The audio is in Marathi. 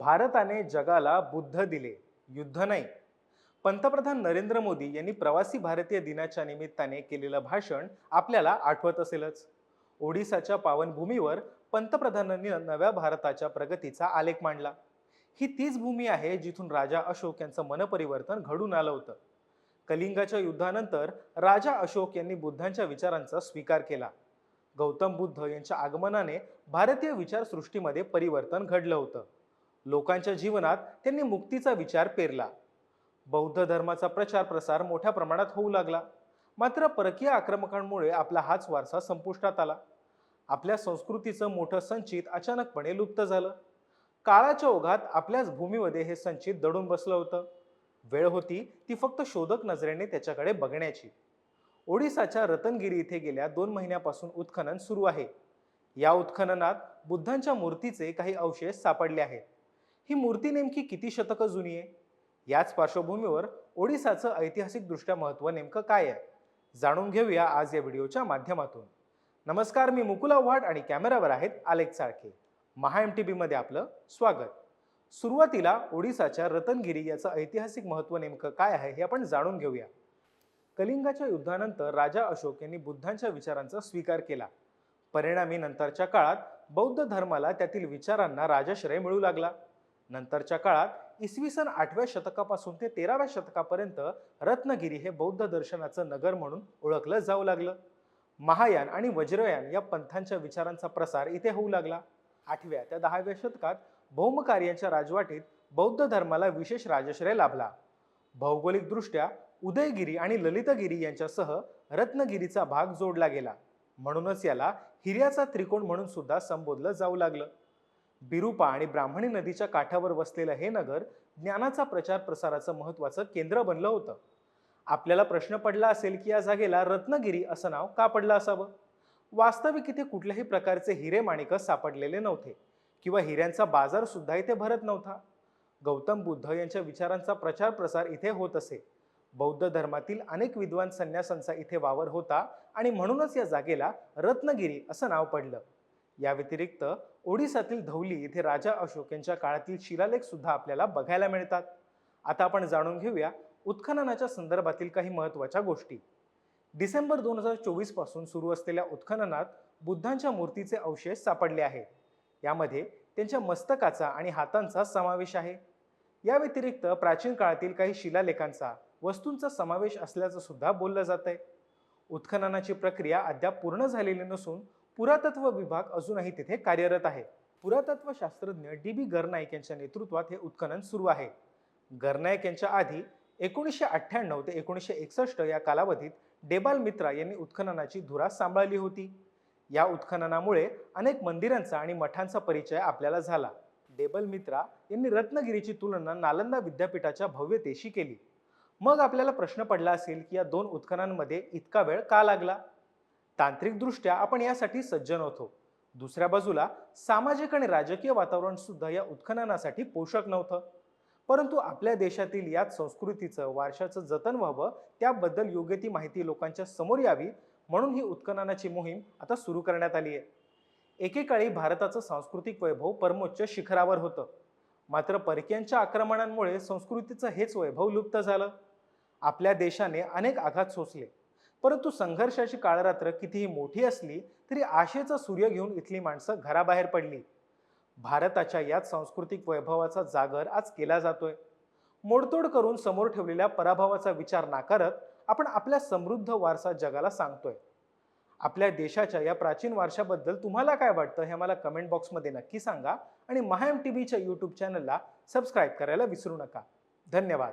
भारताने जगाला बुद्ध दिले युद्ध नाही. पंतप्रधान नरेंद्र मोदी यांनी प्रवासी भारतीय दिनाच्या निमित्ताने केलेलं भाषण आपल्याला आठवत असेलच. ओडिसाच्या पावनभूमीवर पंतप्रधानांनी नव्या भारताच्या प्रगतीचा आलेख मांडला. ही तीच भूमी आहे जिथून राजा अशोक यांचं मनपरिवर्तन घडून आलं होतं. कलिंगाच्या युद्धानंतर राजा अशोक यांनी बुद्धांच्या विचारांचा स्वीकार केला. गौतम बुद्ध यांच्या आगमनाने भारतीय विचारसृष्टीमध्ये परिवर्तन घडलं होतं. लोकांच्या जीवनात त्यांनी मुक्तीचा विचार पेरला. बौद्ध धर्माचा प्रचार प्रसार मोठ्या प्रमाणात होऊ लागला. मात्र परकीय आक्रमकांमुळे आपला हाच वारसा संपुष्टात आला. आपल्या संस्कृतीचं मोठं संचित अचानकपणे लुप्त झालं. काळाच्या ओघात आपल्याच भूमीमध्ये हे संचित दडून बसलं होतं. वेळ होती ती फक्त शोधक नजरेने त्याच्याकडे बघण्याची. ओडिसाच्या रतनगिरी इथे गेल्या दोन महिन्यापासून उत्खनन सुरू आहे. या उत्खननात बुद्धांच्या मूर्तीचे काही अवशेष सापडले आहेत. ही मूर्ती नेमकी किती शतकं जुनी आहे? याच पार्श्वभूमीवर ओडिसाचं ऐतिहासिकदृष्ट्या महत्त्व नेमकं काय आहे? जाणून घेऊया आज या व्हिडिओच्या माध्यमातून. नमस्कार मी मुकुल आव्हाड आणि कॅमेरावर आहेत आलेख साळके. महा एम टी बीमध्ये आपलं स्वागत. सुरुवातीला ओडिसाच्या रतनगिरी याचं ऐतिहासिक महत्त्व नेमकं काय आहे हे आपण जाणून घेऊया. कलिंगाच्या युद्धानंतर राजा अशोक यांनी बुद्धांच्या विचारांचा स्वीकार केला. परिणामी नंतरच्या काळात बौद्ध धर्माला त्यातील विचारांना राजाश्रय मिळू लागला. नंतरच्या काळात इसवी सन आठव्या शतकापासून ते तेराव्या शतकापर्यंत रत्नगिरी हे बौद्ध दर्शनाचं नगर म्हणून ओळखलं जाऊ लागलं. महायान आणि वज्रयान या पंथांच्या विचारांचा प्रसार इथे होऊ लागला. आठव्या त्या दहाव्या शतकात भौमकार्यांच्या राजवाटीत बौद्ध धर्माला विशेष राजश्रय लाभला. भौगोलिकदृष्ट्या उदयगिरी आणि ललितगिरी यांच्यासह रत्नगिरीचा भाग जोडला गेला. म्हणूनच याला हिऱ्याचा त्रिकोण म्हणून सुद्धा संबोधलं जाऊ लागलं. बिरुपा आणि ब्राह्मणी नदीच्या काठावर वसलेलं हे नगर ज्ञानाचा प्रचार प्रसाराचं महत्त्वाचं केंद्र बनलं होतं. आपल्याला प्रश्न पडला असेल की या जागेला रत्नगिरी असं नाव का पडलं असावं? वास्तविक इथे कुठल्याही प्रकारचे हिरे माणिक सापडलेले नव्हते किंवा हिऱ्यांचा बाजार सुद्धा इथे भरत नव्हता. गौतम बुद्ध यांच्या विचारांचा प्रचार प्रसार इथे होत असे. बौद्ध धर्मातील अनेक विद्वान संन्यासांचा इथे वावर होता आणि म्हणूनच या जागेला रत्नगिरी असं नाव पडलं. या व्यतिरिक्त ओडिसातील धौली येथे राजा अशोक यांच्या काळातील शिलालेख सुद्धा आपल्याला बघायला मिळतात. आता आपण जाणून घेऊया उत्खननाच्या संदर्भातील काही महत्त्वाच्या गोष्टी. डिसेंबर दोन हजार चोवीसपासून सुरू असलेल्या उत्खननात बुद्धांच्या मूर्तीचे अवशेष सापडले आहेत. यामध्ये त्यांच्या मस्तकाचा आणि हातांचा समावेश आहे. या व्यतिरिक्त प्राचीन काळातील काही शिलालेखांचा वस्तूंचा समावेश असल्याचं सुद्धा बोललं जात आहे उत्खननाची प्रक्रिया अद्याप पूर्ण झालेली नसून पुरातत्व विभाग अजूनही तिथे कार्यरत आहे. पुरातत्व शास्त्रज्ञ डी बी गरनाईक यांच्या नेतृत्वात हे उत्खनन सुरू आहे. गरनाईक यांच्या आधी एकोणीसशे अठ्ठ्याण्णव ते एकोणीसशे एकसष्ट या कालावधीत डेबाल मित्रा यांनी उत्खननाची धुरा सांभाळली होती. या उत्खननामुळे अनेक मंदिरांचा आणि मठांचा परिचय आपल्याला झाला. डेबल मित्रा यांनी रत्नगिरीची तुलना नालंदा विद्यापीठाच्या भव्यतेशी केली. मग आपल्याला प्रश्न पडला असेल की या दोन उत्खननांमध्ये इतका वेळ का लागला? तांत्रिकदृष्ट्या आपण यासाठी सज्ज नव्हतो दुसऱ्या बाजूला सामाजिक आणि राजकीय वातावरण सुद्धा या उत्खननासाठी पोषक नव्हतं. परंतु आपल्या देशातील याच संस्कृतीचं वारशाचं जतन व्हावं त्याबद्दल योग्य ती माहिती लोकांच्या समोर यावी म्हणून ही उत्खननाची मोहीम आता सुरू करण्यात आली आहे एकेकाळी भारताचं सांस्कृतिक वैभव परमोच्च शिखरावर होतं. मात्र परकीयांच्या आक्रमणांमुळे संस्कृतीचं हेच वैभव लुप्त झालं. आपल्या देशाने अनेक आघात सोसले. परंतु संघर्षाची काळरात्र कितीही मोठी असली तरी आशेचा सूर्य घेऊन इथली माणसं घराबाहेर पडली. भारताच्या याच सांस्कृतिक वैभवाचा जागर आज केला जातोय. मोडतोड करून समोर ठेवलेल्या पराभवाचा विचार नाकारत आपण आपल्या समृद्ध वारसा जगाला सांगतोय. आपल्या देशाच्या या प्राचीन वारशाबद्दल तुम्हाला काय वाटतं हे मला कमेंट बॉक्समध्ये नक्की सांगा आणि महाएम टी व्हीच्या यूट्यूब चॅनलला सबस्क्राईब करायला विसरू नका. धन्यवाद.